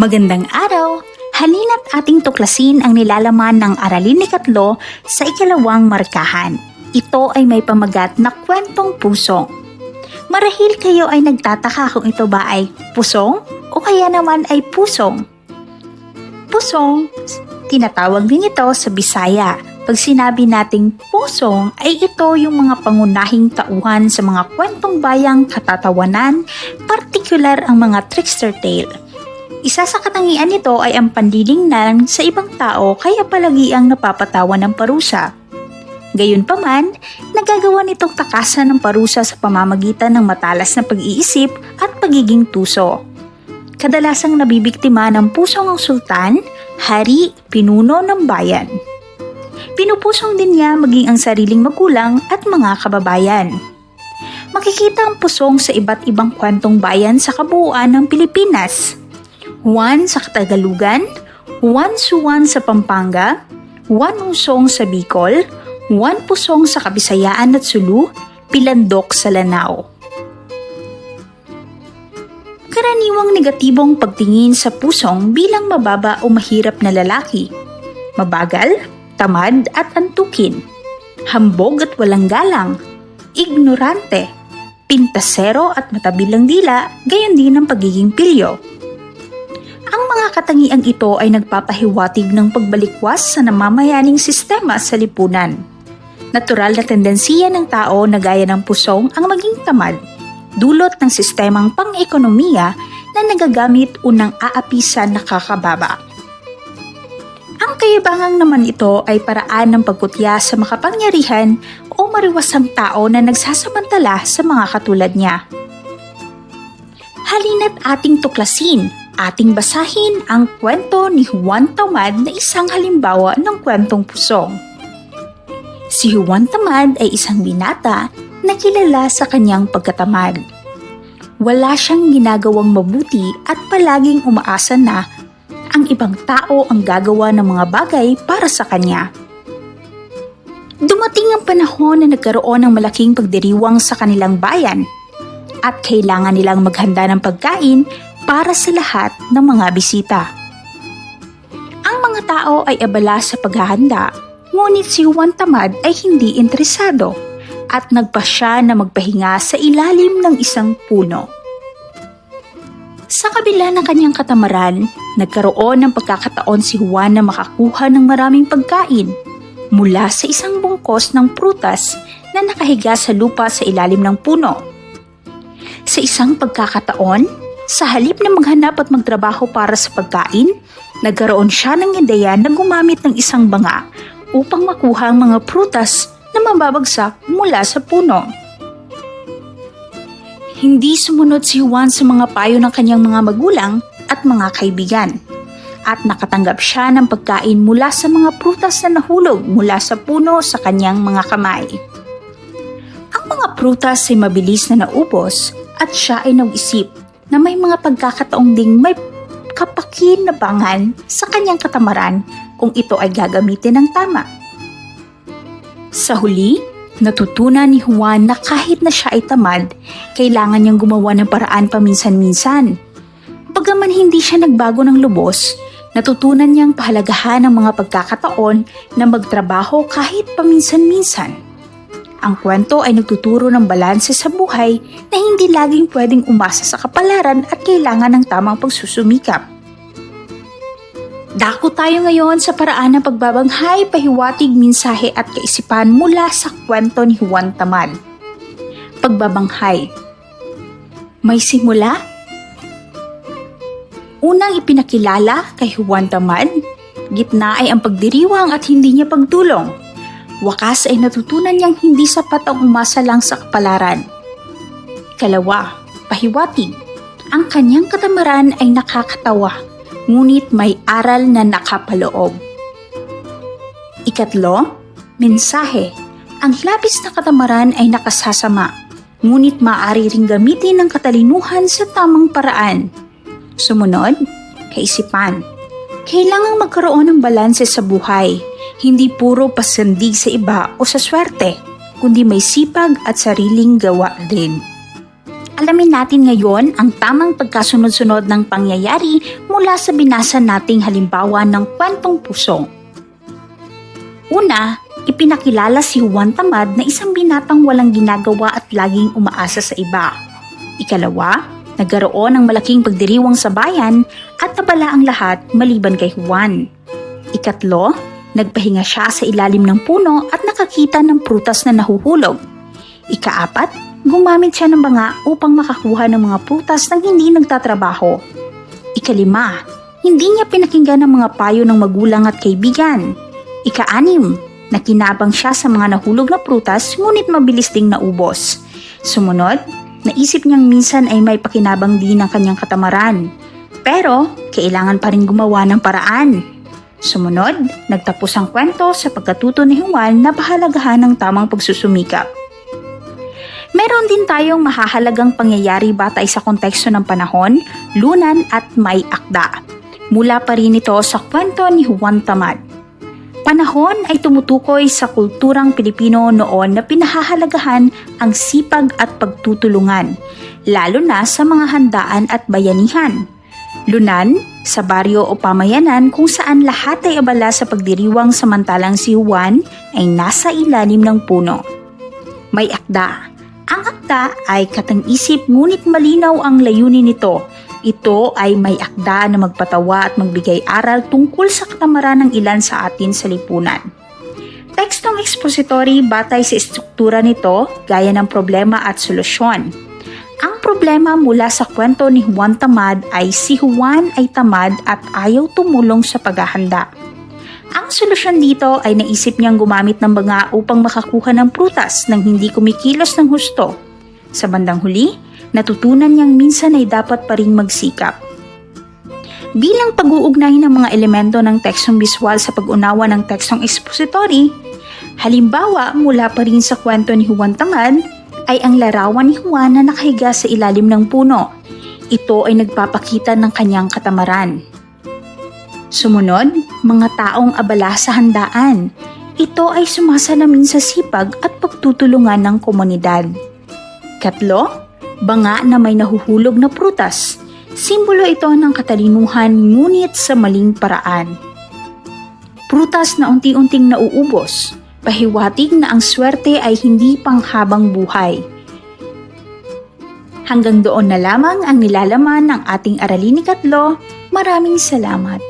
Magandang araw! Halina't ating tuklasin ang nilalaman ng aralin ni Katlo sa ikalawang markahan. Ito ay may pamagat na kwentong pusong. Marahil kayo ay nagtataka kung ito ba ay pusong o kaya naman ay pusong. Pusong, tinatawag din ito sa Bisaya. Pag sinabi nating pusong ay ito yung mga pangunahing tauhan sa mga kwentong bayang katatawanan, partikular ang mga trickster tale. Isa sa katangian nito ay ang pandilingnan sa ibang tao kaya palagi ang napapatawa ng parusa. Gayunpaman, nagagawa nitong takasan ng parusa sa pamamagitan ng matalas na pag-iisip at pagiging tuso. Kadalasang nabibiktima ng pusong ang sultan, hari, pinuno ng bayan. Pinupusong din niya maging ang sariling magulang at mga kababayan. Makikita ang pusong sa iba't ibang kwentong bayan sa kabuuan ng Pilipinas. Juan sa Katagalugan, Juan Suwan sa Pampanga, Juan Usong sa Bicol, Juan Pusong sa Kabisayaan at Sulu, Pilandok sa Lanao. Karaniwang negatibong pagtingin sa pusong bilang mababa o mahirap na lalaki. Mabagal, tamad at antukin. Hambog at walang galang. Ignorante. Pintasero at matabilang dila, gayon din ang pagiging pilyo. Mga katangiang ito ay nagpapahiwatig ng pagbalikwas sa namamayaning sistema sa lipunan. Natural na tendensiya ng tao na gaya ng pusong ang maging tamad, dulot ng sistemang pang-ekonomiya na nagagamit unang aapisan na kakababa. Ang kayabangang naman ito ay paraan ng pagkutya sa makapangyarihan o mariwasang tao na nagsasamantala sa mga katulad niya. Halina't ating tuklasin ating basahin ang kwento ni Juan Tamad na isang halimbawa ng kwentong pusong. Si Juan Tamad ay isang binata na kilala sa kanyang pagkatamad. Wala siyang ginagawang mabuti at palaging umaasa na ang ibang tao ang gagawa ng mga bagay para sa kanya. Dumating ang panahon na nagkaroon ng malaking pagdiriwang sa kanilang bayan at kailangan nilang maghanda ng pagkain para sa lahat ng mga bisita. Ang mga tao ay abala sa paghahanda, ngunit si Juan Tamad ay hindi interesado at nagpa siya na magpahinga sa ilalim ng isang puno. Sa kabila ng kanyang katamaran, nagkaroon ng pagkakataon si Juan na makakuha ng maraming pagkain mula sa isang bungkos ng prutas na nakahiga sa lupa sa ilalim ng puno. Sa isang pagkakataon, sa halip na maghanap at magtrabaho para sa pagkain, nagkaroon siya ng ideya na gumamit ng isang banga upang makuha ang mga prutas na mababagsak mula sa puno. Hindi sumunod si Juan sa mga payo ng kanyang mga magulang at mga kaibigan at nakatanggap siya ng pagkain mula sa mga prutas na nahulog mula sa puno sa kanyang mga kamay. Ang mga prutas ay mabilis na naubos at siya ay nag-isip na may mga pagkakataong ding may kapakinabangan sa kanyang katamaran kung ito ay gagamitin ng tama. Sa huli, natutunan ni Juan na kahit na siya ay tamad, kailangan niyang gumawa ng paraan paminsan-minsan. Bagaman hindi siya nagbago ng lubos, natutunan niyang pahalagahan ang mga pagkakataon na magtrabaho kahit paminsan-minsan. Ang kwento ay nagtuturo ng balanse sa buhay na hindi laging pwedeng umasa sa kapalaran at kailangan ng tamang pagsusumikap. Dako tayo ngayon sa paraan ng pagbabanghay, pahiwatig, minsahe at kaisipan mula sa kwento ni Juan Tamad. Pagbabanghay May simula? Unang ipinakilala kay Juan Tamad, gitna ay ang pagdiriwang at hindi niya pagtulong wakas ay natutunan niyang hindi sapat ang umasa lang sa kapalaran. Kalawa, pahiwatig. Ang kanyang katamaran ay nakakatawa, ngunit may aral na nakapaloob. Ikatlo, mensahe. Ang labis na katamaran ay nakasasama, ngunit maaari ring gamitin ng katalinuhan sa tamang paraan. Sumunod, kaisipan. Kailangang magkaroon ng balanse sa buhay hindi puro pasandig sa iba o sa swerte, kundi may sipag at sariling gawa din. Alamin natin ngayon ang tamang pagkasunod-sunod ng pangyayari mula sa binasa nating halimbawa ng kwentong puso. Una, ipinakilala si Juan Tamad na isang binatang walang ginagawa at laging umaasa sa iba. Ikalawa, nagkaroon ng malaking pagdiriwang sa bayan at nabala ang lahat maliban kay Juan. Ikatlo, nagpahinga siya sa ilalim ng puno at nakakita ng prutas na nahuhulog. Ikaapat, gumamit siya ng banga upang makakuha ng mga prutas nang hindi nagtatrabaho. Ikalima, hindi niya pinakinggan ang mga payo ng magulang at kaibigan. Ikaanim, nakinabang siya sa mga nahulog na prutas ngunit mabilis ding naubos. Sumunod, naisip niyang minsan ay may pakinabang din ang kanyang katamaran. Pero, kailangan pa rin gumawa ng paraan. Sumunod, nagtapos ang kwento sa pagkatuto ni Juan na pahalagahan ng tamang pagsusumikap. Meron din tayong mahahalagang pangyayari batay sa konteksto ng panahon, lunan at may akda. Mula pa rin ito sa kwento ni Juan Tamad. Panahon ay tumutukoy sa kulturang Pilipino noon na pinahahalagahan ang sipag at pagtutulungan, lalo na sa mga handaan at bayanihan. Lunan, sa baryo o pamayanan kung saan lahat ay abala sa pagdiriwang samantalang si Juan ay nasa ilalim ng puno. May akda. Ang akda ay katang-isip ngunit malinaw ang layunin nito. Ito ay may akda na magpatawa at magbigay aral tungkol sa katamaran ng ilan sa atin sa lipunan. Tekstong expository batay sa estruktura nito gaya ng problema at solusyon. Problema mula sa kwento ni Juan Tamad ay si Juan ay tamad at ayaw tumulong sa paghahanda. Ang solusyon dito ay naisip niyang gumamit ng banga upang makakuha ng prutas nang hindi kumikilos ng husto. Sa bandang huli, natutunan niyang minsan ay dapat pa ring magsikap. Bilang pag-uugnay ng mga elemento ng tekstong biswal sa pag-unawa ng tekstong expository, halimbawa mula pa rin sa kwento ni Juan Tamad ay ang larawan ni Juan na nakahiga sa ilalim ng puno. Ito ay nagpapakita ng kanyang katamaran. Sumunod, mga taong abala sa handaan. Ito ay sumasalamin sa sipag at pagtutulungan ng komunidad. Katlo, banga na may nahuhulog na prutas. Simbolo ito ng katalinuhan ngunit sa maling paraan. Prutas na unti-unting nauubos, pahiwatig na ang swerte ay hindi panghabang buhay. Hanggang doon na lamang ang nilalaman ng ating aralin ni Katlo. Maraming salamat.